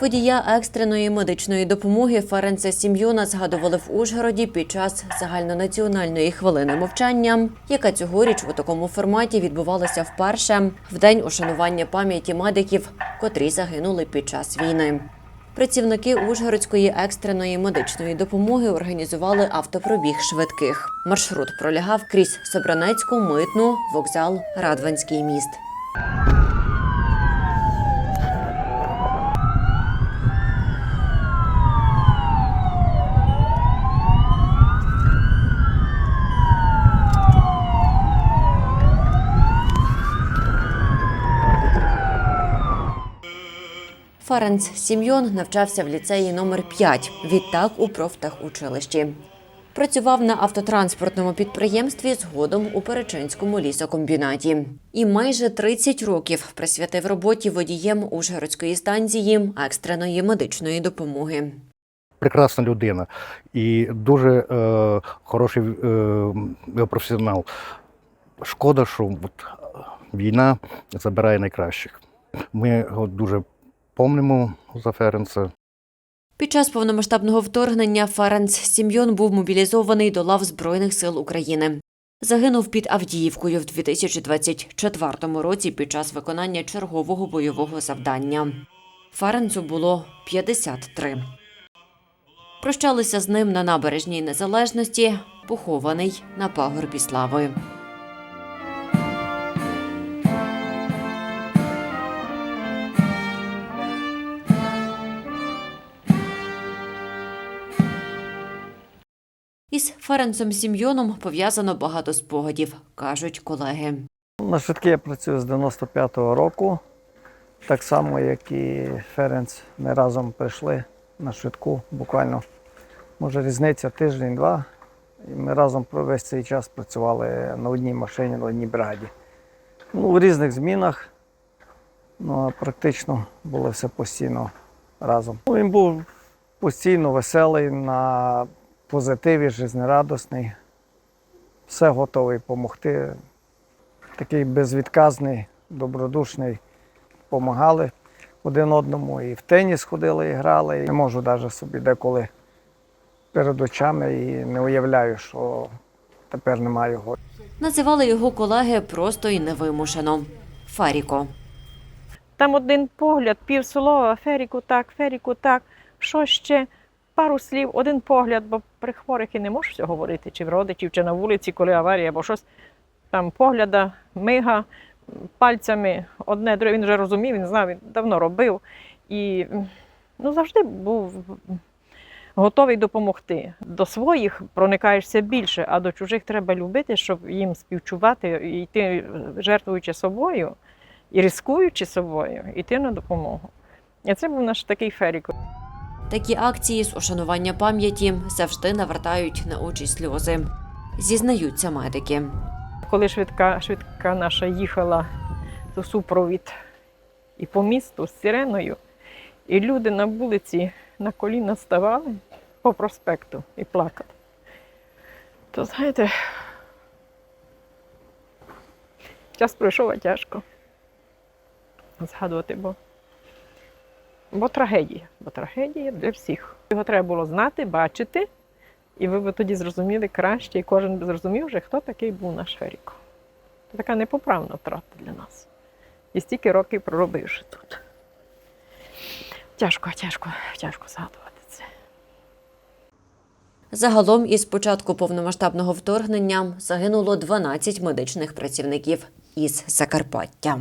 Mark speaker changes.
Speaker 1: Водія екстреної медичної допомоги Ференца Сім'йона згадували в Ужгороді під час загальнонаціональної хвилини мовчання, яка цьогоріч у такому форматі відбувалася вперше в день ушанування пам'яті медиків, котрі загинули під час війни. Працівники Ужгородської екстреної медичної допомоги організували автопробіг швидких. Маршрут пролягав крізь Собранецьку, Митну, вокзал, Радванський міст. Ференц Сім'йон навчався в ліцеї номер 5 відтак у профтехучилищі. Працював на автотранспортному підприємстві згодом у Перечинському лісокомбінаті. І майже 30 років присвятив роботі водієм Ужгородської станції екстреної медичної допомоги.
Speaker 2: прекрасна людина і дуже е, хороший е, професіонал. Шкода, що от, війна забирає найкращих. Ми його дуже помнимо за Ференца.
Speaker 1: Під час повномасштабного вторгнення Ференц Сім'йон був мобілізований до лав Збройних сил України. Загинув під Авдіївкою в 2024 році під час виконання чергового бойового завдання. Ференцу було 53. Прощалися з ним на набережній Незалежності, похований на пагорбі слави. Із Ференцем Сім'йоном пов'язано багато спогадів, кажуть колеги.
Speaker 3: На швидкі я працюю з 95-го року, так само, як і Ференц. Ми разом прийшли на швидку, буквально, може, різниця тиждень-два. Ми разом весь цей час працювали на одній машині, на одній бригаді. Ну, в різних змінах, ну, практично було все постійно разом. Ну, він був постійно веселий, на позитиві, жизнерадісний, все готовий допомогти такий безвідказний, добродушний. Помагали один одному і в теніс ходили, і грали. Не можу навіть собі деколи перед очами і не уявляю, що тепер немає його.
Speaker 1: Називали його колеги просто і невимушено. Фаріко.
Speaker 4: Там один погляд, пів слова, Феріку так, Феріку так. Що ще? Пару слів, один погляд, бо при хворих і не можеш все говорити, чи в родичів, чи на вулиці, коли аварія, або щось. Там погляда, мига, пальцями одне, друге. Він вже розумів, він знав, він давно робив. І ну, завжди був готовий допомогти. До своїх проникаєшся більше, а до чужих треба любити, щоб їм співчувати і йти, жертвуючи собою і ризикуючи собою, йти на допомогу. І це був наш такий ферік.
Speaker 1: Такі акції з ушанування пам'яті завжди навертають на очі сльози. Зізнаються медики.
Speaker 4: Коли швидка, швидка наша їхала то супровід і по місту з сиреною, і люди на вулиці на коліна ставали по проспекту і плакали. То знаєте, час пройшов, тяжко згадувати, бо, бо трагедія, бо трагедія для всіх. Його треба було знати, бачити, і ви б тоді зрозуміли краще, і кожен би зрозумів вже, хто такий був наш Феріко. Це така непоправна втрата для нас. І стільки років проробивши тут. Тяжко, тяжко, тяжко згадувати це.
Speaker 1: Загалом із початку повномасштабного вторгнення загинуло 12 медичних працівників із Закарпаття.